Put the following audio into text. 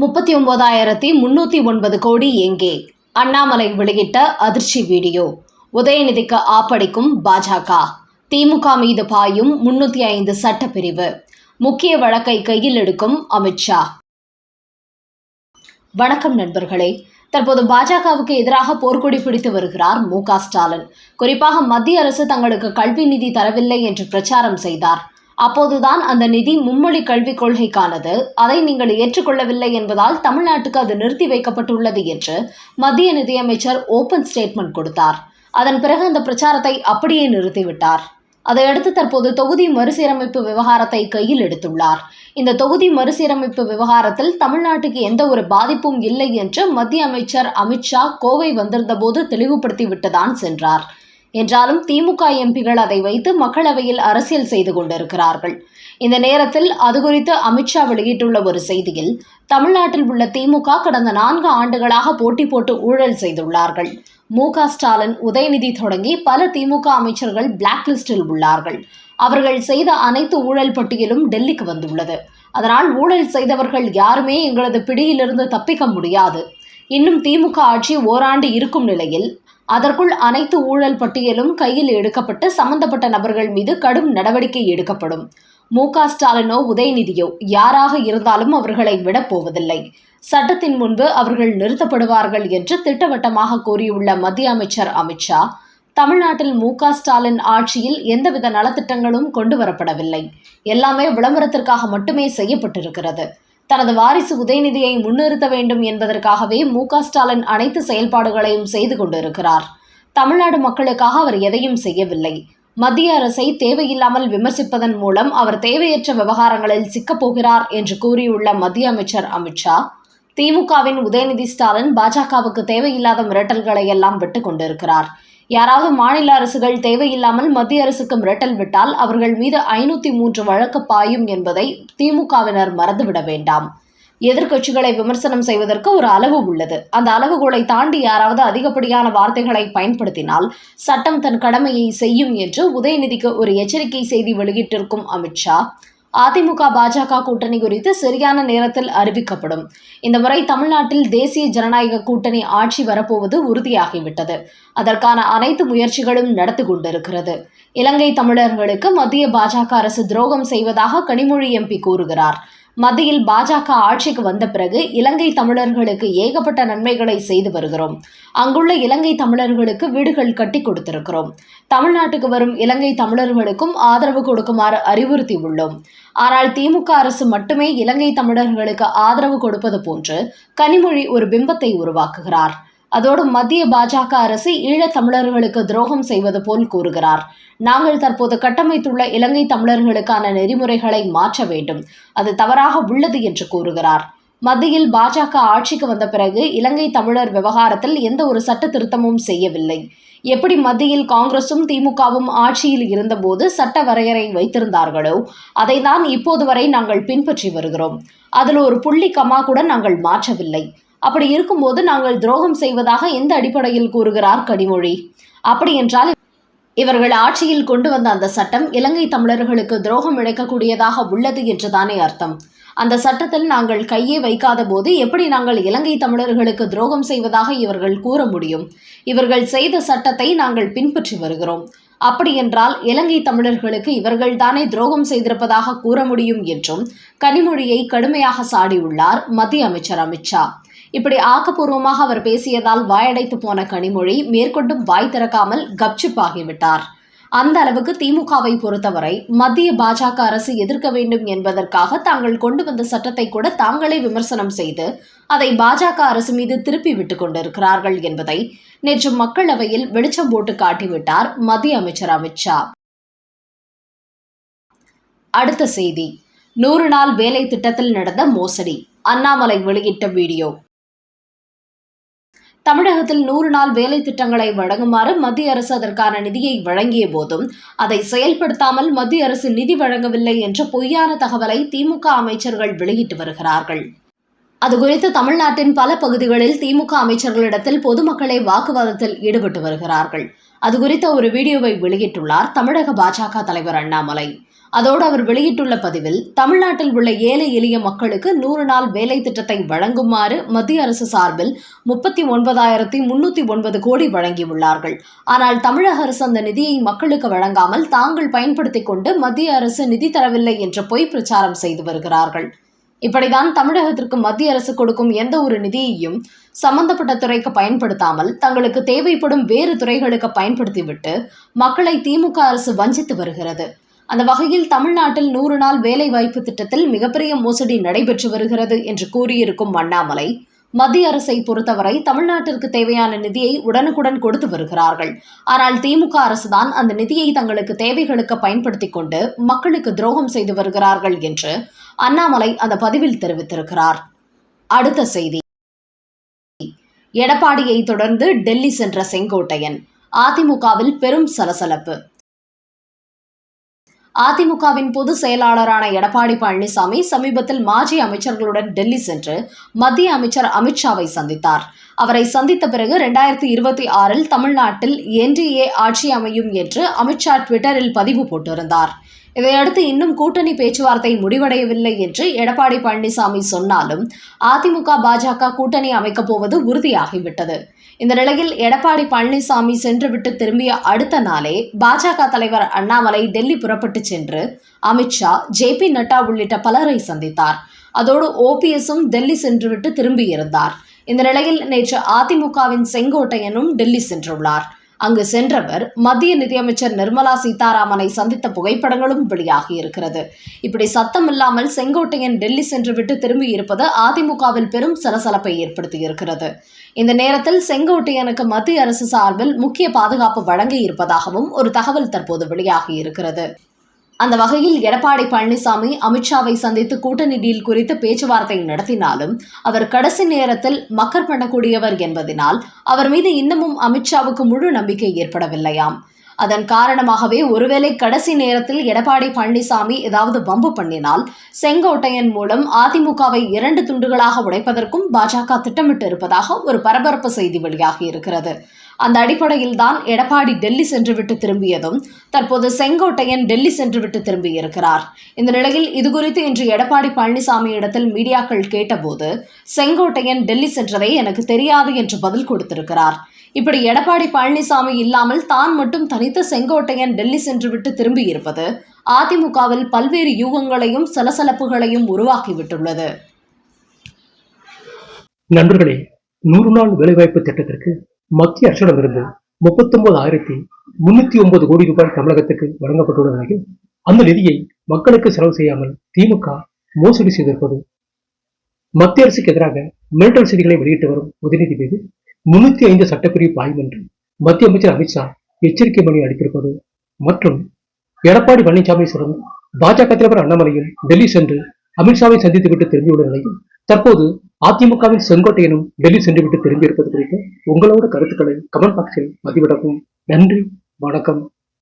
முப்பத்தி ஒன்பதாயிரத்தி முன்னூற்றி ஒன்பது கோடி எங்கே? அண்ணாமலை வெளியிட்ட அதிர்ச்சி வீடியோ. உதயநிதிக்கு ஆப்படிக்கும் பாஜக. திமுக மீது பாயும் முன்னூற்றி ஐந்து சட்டப்பிரிவு. முக்கிய வழக்கை கையில் எடுக்கும் அமித்ஷா வணக்கம் நண்பர்களே. தற்போது பாஜகவுக்கு எதிராக போர்க்கொடி பிடித்து வருகிறார் மு க ஸ்டாலின். குறிப்பாக மத்திய அரசு தங்களுக்கு கல்வி நிதி தரவில்லை என்று பிரச்சாரம் செய்தார். அப்போதுதான் அந்த நிதி மும்மொழி கல்விக் கொள்கைக்கானது. அதை நீங்கள் ஏற்றுக்கொள்ளவில்லை என்பதால் தமிழ்நாட்டுக்கு அது நிறுத்தி வைக்கப்பட்டுள்ளது என்று மத்திய நிதியமைச்சர் ஓபன் ஸ்டேட்மெண்ட் கொடுத்தார். அதன் பிறகு அந்த பிரச்சாரத்தை அப்படியே நிறுத்திவிட்டார். அதையடுத்து தற்போது தொகுதி மறுசீரமைப்பு விவகாரத்தை கையில் எடுத்துள்ளார். இந்த தொகுதி மறுசீரமைப்பு விவகாரத்தில் தமிழ்நாட்டுக்கு எந்த ஒரு பாதிப்பும் இல்லை என்று மத்திய அமைச்சர் அமித்ஷா கோவை வந்திருந்தபோது தெளிவுபடுத்தி விட்டுதான் சென்றார். என்றாலும் திமுக எம்பிகள் அதை வைத்து மக்களவையில் அரசியல் செய்து கொண்டிருக்கிறார்கள். இந்த நேரத்தில் அது குறித்து அமித்ஷா வெளியிட்டுள்ள ஒரு செய்தியில் தமிழ்நாட்டில் உள்ள திமுக கடந்த நான்கு ஆண்டுகளாக போட்டி போட்டு ஊழல் செய்துள்ளார்கள். மு க ஸ்டாலின் உதயநிதி தொடங்கி பல திமுக அமைச்சர்கள் பிளாக் லிஸ்டில் உள்ளார்கள். அவர்கள் செய்த அனைத்து ஊழல் பட்டியலும் டெல்லிக்கு வந்துள்ளது. அதனால் ஊழல் செய்தவர்கள் யாருமே எங்களது பிடியிலிருந்து தப்பிக்க முடியாது. இன்னும் திமுக ஆட்சி ஓராண்டு இருக்கும் நிலையில் அதற்குள் அனைத்து ஊழல் பட்டியலும் கையில் எடுக்கப்பட்டு சம்பந்தப்பட்ட நபர்கள் மீது கடும் நடவடிக்கை எடுக்கப்படும். மு க ஸ்டாலினோ உதயநிதியோ யாராக இருந்தாலும் அவர்களை விடப் போவதில்லை. சட்டத்தின் முன்பு அவர்கள் நிறுத்தப்படுவார்கள் என்று திட்டவட்டமாக கூறியுள்ள மத்திய அமைச்சர் அமித்ஷா தமிழ்நாட்டில் மு க ஸ்டாலின் ஆட்சியில் எந்தவித நலத்திட்டங்களும் கொண்டு வரப்படவில்லை. எல்லாமே விளம்பரத்திற்காக மட்டுமே செய்யப்பட்டிருக்கிறது. தனது வாரிசு உதயநிதியை முன்னிறுத்த வேண்டும் என்பதற்காகவே மு ஸ்டாலின் அனைத்து செயல்பாடுகளையும் செய்து கொண்டிருக்கிறார். தமிழ்நாடு மக்களுக்காக அவர் எதையும் செய்யவில்லை. மத்திய அரசை தேவையில்லாமல் விமர்சிப்பதன் மூலம் அவர் தேவையற்ற விவகாரங்களில் சிக்கப்போகிறார் என்று கூறியுள்ள மத்திய அமைச்சர் அமித்ஷா திமுகவின் உதயநிதி ஸ்டாலின் பாஜகவுக்கு தேவையில்லாத மிரட்டல்களை எல்லாம் விட்டுக் கொண்டிருக்கிறார். யாராவது மாநில அரசுகள் தேவையில்லாமல் மத்திய அரசுக்கு மிரட்டல் விட்டால் அவர்கள் மீது ஐநூத்தி மூன்று வழக்கு பாயும் என்பதை திமுகவினர் மறந்துவிட வேண்டாம். எதிர்க்கட்சிகளை விமர்சனம் செய்வதற்கு ஒரு அளவு உள்ளது. அந்த அளவுகோலை தாண்டி யாராவது அதிகப்படியான வார்த்தைகளை பயன்படுத்தினால் சட்டம் தன் கடமையை செய்யும் என்று உதயநிதிக்கு ஒரு எச்சரிக்கை செய்தி வெளியிட்டிருக்கும் அமித்ஷா அதிமுக பாஜக கூட்டணி குறித்து சரியான நேரத்தில் அறிவிக்கப்படும். இந்த முறை தமிழ்நாட்டில் தேசிய ஜனநாயக கூட்டணி ஆட்சி வரப்போவது உறுதியாகிவிட்டது. அதற்கான அனைத்து முயற்சிகளும் நடத்தி கொண்டிருக்கிறது. இலங்கை தமிழர்களுக்கு மத்திய பாஜக அரசு துரோகம் செய்வதாக கனிமொழி எம்பி கூறுகிறார். மத்தியில் பாஜக ஆட்சிக்கு வந்த பிறகு இலங்கை தமிழர்களுக்கு ஏகப்பட்ட நன்மைகளை செய்து வருகிறோம். அங்குள்ள இலங்கை தமிழர்களுக்கு வீடுகள் கட்டி கொடுத்திருக்கிறோம். தமிழ்நாட்டுக்கு வரும் இலங்கை தமிழர்களுக்கும் ஆதரவு கொடுக்குமாறு அறிவுறுத்தி உள்ளோம் ஆனால் திமுக அரசு மட்டுமே இலங்கை தமிழர்களுக்கு ஆதரவு கொடுப்பது போன்று கனிமொழி ஒரு பிம்பத்தை உருவாக்குகிறார். அதோடு மத்திய பாஜக அரசு ஈழத் தமிழர்களுக்கு துரோகம் செய்வது போல் கூறுகிறார். நாங்கள் தற்போது கட்டமைத்துள்ள இலங்கை தமிழர்களுக்கான நெறிமுறைகளை மாற்ற வேண்டும். அது தவறாக உள்ளது என்று கூறுகிறார். மத்தியில் பாஜக ஆட்சிக்கு வந்த பிறகு இலங்கை தமிழர் விவகாரத்தில் எந்த ஒரு சட்ட திருத்தமும் செய்யவில்லை. எப்படி மத்தியில் காங்கிரசும் திமுகவும் ஆட்சியில் இருந்தபோது சட்ட வரையறை வைத்திருந்தார்களோ அதை தான் இப்போது வரை நாங்கள் பின்பற்றி வருகிறோம். அதில் ஒரு புள்ளி கமா கூட நாங்கள் மாற்றவில்லை. அப்படி இருக்கும்போது நாங்கள் துரோகம் செய்வதாக எந்த அடிப்படையில் கூறுகிறார் கனிமொழி? அப்படி என்றால் இவர்கள் ஆட்சியில் கொண்டு வந்த அந்த சட்டம் இலங்கை தமிழர்களுக்கு துரோகம் இழைக்கக்கூடியதாக உள்ளது என்றுதானே அர்த்தம். அந்த சட்டத்தில் நாங்கள் கையே வைக்காத போது எப்படி நாங்கள் இலங்கை தமிழர்களுக்கு துரோகம் செய்வதாக இவர்கள் கூற முடியும்? இவர்கள் செய்த சட்டத்தை நாங்கள் பின்பற்றி வருகிறோம். அப்படி என்றால் இலங்கை தமிழர்களுக்கு இவர்கள் தானே துரோகம் செய்திருப்பதாக கூற முடியும் என்றும் கனிமொழியை கடுமையாக சாடியுள்ளார் மத்திய அமைச்சர் அமித்ஷா. இப்படி ஆக்கப்பூர்வமாக அவர் பேசியதால் வாயடைத்து போன கனிமொழி மேற்கொண்டும் வாய் திறக்காமல் கப்சிப்பாகிவிட்டார் அந்த அளவுக்கு திமுகவை பொறுத்தவரை மத்திய பாஜக அரசு எதிர்க்க வேண்டும் என்பதற்காக தாங்கள் கொண்டு வந்த சட்டத்தை கூட தாங்களே விமர்சனம் செய்து அதை பாஜக அரசு மீது திருப்பி விட்டுக் கொண்டிருக்கிறார்கள் என்பதை நேற்று மக்களவையில் வெளிச்சம் போட்டு காட்டிவிட்டார் மத்திய அமைச்சர் அமித்ஷா அடுத்த செய்தி. நூறு நாள் வேலை திட்டத்தில் நடந்த மோசடி. அண்ணாமலை வெளியிட்ட வீடியோ. தமிழகத்தில் நூறு நாள் வேலை திட்டங்களை வழங்குமாறு மத்திய அரசு அதற்கான நிதியை வழங்கிய போதும் அதை செயல்படுத்தாமல் மத்திய அரசு நிதி வழங்கவில்லை என்ற பொய்யான தகவலை திமுக அமைச்சர்கள் வெளியிட்டு வருகிறார்கள். அதுகுறித்து தமிழ்நாட்டின் பல பகுதிகளில் திமுக அமைச்சர்களிடத்தில் பொதுமக்களே வாக்குவாதத்தில் ஈடுபட்டு வருகிறார்கள். அது குறித்த ஒரு வீடியோவை வெளியிட்டுள்ளார் தமிழக பாஜக தலைவர் அண்ணாமலை. அதோடு அவர் வெளியிட்டுள்ள பதிவில் தமிழ்நாட்டில் உள்ள ஏழை எளிய மக்களுக்கு நூறு நாள் வேலை திட்டத்தை வழங்குமாறு மத்திய அரசு சார்பில் முப்பத்தி ஒன்பதாயிரத்தி முன்னூத்தி ஒன்பது கோடி வழங்கியுள்ளார்கள். ஆனால் தமிழக அரசு அந்த நிதியை மக்களுக்கு வழங்காமல் தாங்கள் பயன்படுத்திக் கொண்டு மத்திய அரசு நிதி தரவில்லை என்ற பொய் பிரச்சாரம் செய்து வருகிறார்கள். இப்படிதான் தமிழகத்திற்கு மத்திய அரசு கொடுக்கும் எந்த ஒரு நிதியையும் சம்பந்தப்பட்ட துறைக்கு பயன்படுத்தாமல் தங்களுக்கு தேவைப்படும் வேறு துறைகளுக்கு பயன்படுத்திவிட்டு மக்களை திமுக அரசு வஞ்சித்து வருகிறது. அந்த வகையில் தமிழ்நாட்டில் நூறு நாள் வேலை வாய்ப்பு திட்டத்தில் மிகப்பெரிய மோசடி நடைபெற்று வருகிறது என்று கூறியிருக்கும் அண்ணாமலை மத்திய அரசை பொறுத்தவரை தமிழ்நாட்டிற்கு தேவையான நிதியை உடனுக்குடன் கொடுத்து வருகிறார்கள். ஆனால் திமுக அரசுதான் அந்த நிதியை தங்களுக்கு தேவைகளுக்கு பயன்படுத்திக் கொண்டு மக்களுக்கு துரோகம் செய்து வருகிறார்கள் என்று அண்ணாமலை அந்த பதிவில் தெரிவித்திருக்கிறார். அடுத்த செய்தி. எடப்பாடியை தொடர்ந்து டெல்லி சென்ற செங்கோட்டையன் அதிமுகவில் பெரும் சலசலப்பு. அதிமுகவின் பொதுச் செயலாளரான எடப்பாடி பழனிசாமி சமீபத்தில் மாஜி அமைச்சர்களுடன் டெல்லி சென்று மத்திய அமைச்சர் அமித்ஷாவை சந்தித்தார். அவரை சந்தித்த பிறகு இரண்டாயிரத்தி இருபத்தி ஆறில் தமிழ்நாட்டில் என்டிஏ ஆட்சி அமையும் என்று அமித்ஷா ட்விட்டரில் பதிவு போட்டிருந்தார். இதையடுத்து இன்னும் கூட்டணி பேச்சுவார்த்தை முடிவடையவில்லை என்று எடப்பாடி பழனிசாமி சொன்னாலும் அதிமுக பாஜக கூட்டணி அமைக்கப் போவது உறுதியாகிவிட்டது. இந்த நிலையில் எடப்பாடி பழனிசாமி சென்றுவிட்டு திரும்பிய அடுத்த நாளே பாஜக தலைவர் அண்ணாமலை டெல்லி புறப்பட்டு சென்று அமித்ஷா ஜே பி நட்டா உள்ளிட்ட பலரை சந்தித்தார். அதோடு ஓபிஎஸும் டெல்லி சென்றுவிட்டு திரும்பியிருந்தார். இந்த நிலையில் நேற்று அதிமுகவின் செங்கோட்டையனும் டெல்லி சென்றுள்ளார். அங்கு சென்றவர் மத்திய நிதியமைச்சர் நிர்மலா சீதாராமனை சந்தித்த புகைப்படங்களும் வெளியாகி இருக்கிறது. இப்படி சத்தம் இல்லாமல் செங்கோட்டையன் டெல்லி சென்றுவிட்டு திரும்பி இருப்பது அதிமுகவில் பெரும் சலசலப்பை ஏற்படுத்தியிருக்கிறது இந்த நேரத்தில் செங்கோட்டையனுக்கு மத்திய அரசு சார்பில் முக்கிய பாதுகாப்பு வழங்கி இருப்பதாகவும் ஒரு தகவல் தற்போது வெளியாகி இருக்கிறது. அந்த வகையில் எடப்பாடி பழனிசாமி அமித்ஷாவை சந்தித்து கூட்டணி டீல் குறித்து பேச்சுவார்த்தை நடத்தினாலும் அவர் கடைசி நேரத்தில் மக்கர் பண்ணக்கூடியவர் என்பதனால் அவர் மீது இன்னமும் அமித்ஷாவுக்கு முழு நம்பிக்கை ஏற்படவில்லையாம். அதன் காரணமாகவே ஒருவேளை கடைசி நேரத்தில் எடப்பாடி பழனிசாமி ஏதாவது பம்பு பண்ணினால் செங்கோட்டையன் மூலம் அதிமுகவை இரண்டு துண்டுகளாக உடைப்பதற்கும் பாஜக திட்டமிட்டு இருப்பதாக ஒரு பரபரப்பு செய்தி வெளியாகி இருக்கிறது. அந்த அடிப்படையில் தான் எடப்பாடி டெல்லி சென்றுவிட்டு திரும்பியதும் தற்போது செங்கோட்டையன் டெல்லி சென்றுவிட்டு திரும்பியிருக்கிறார். இந்த நிலையில் இதுகுறித்து இன்று எடப்பாடி பழனிசாமி இடத்தில் மீடியாக்கள் கேட்டபோது செங்கோட்டையன் டெல்லி சென்றதை எனக்கு தெரியாது என்று பதில் கொடுத்திருக்கிறார். இப்படி எடப்பாடி பழனிசாமி இல்லாமல் தான் மட்டும் தனித்த செங்கோட்டையன் டெல்லி சென்றுவிட்டு திரும்பியிருப்பது அதிமுகவில் பல்வேறு யூகங்களையும் சலசலப்புகளையும் உருவாக்கிவிட்டுள்ளது. நண்பர்களே நூறு நாள் வேலைவாய்ப்பு திட்டத்திற்கு மத்திய அரசிடமிருந்து முப்பத்தொன்பது ஆயிரத்தி முன்னூத்தி ஒன்பது கோடி ரூபாய் தமிழகத்துக்கு வழங்கப்பட்டுள்ள நிலையில் அந்த நிதியை மக்களுக்கு செலவு செய்யாமல் திமுக மோசடி செய்திருப்பது மத்திய அரசுக்கு எதிராக மிரட்டல் செய்திகளை வெளியிட்டு வரும் உதயநிதி மீது முன்னூத்தி ஐந்து சட்டப்பிரிவு பாயும் என்று மத்திய அமைச்சர் அமித்ஷா எச்சரிக்கை மணி அளித்திருப்பது மற்றும் எடப்பாடி பழனிசாமி தொடர்ந்து பாஜக தலைவர் அண்ணாமலையும் டெல்லி சென்று அமித்ஷாவை சந்தித்துவிட்டு திரும்பியுள்ள நிலையில் தற்போது அதிமுகவின் செங்கோட்டையனும் டெல்லி சென்றுவிட்டு திரும்பியிருப்பது குறித்து உங்களோட கருத்துக்களை கமெண்ட் பாக்ஸில் பதிவிடவும். நன்றி வணக்கம்.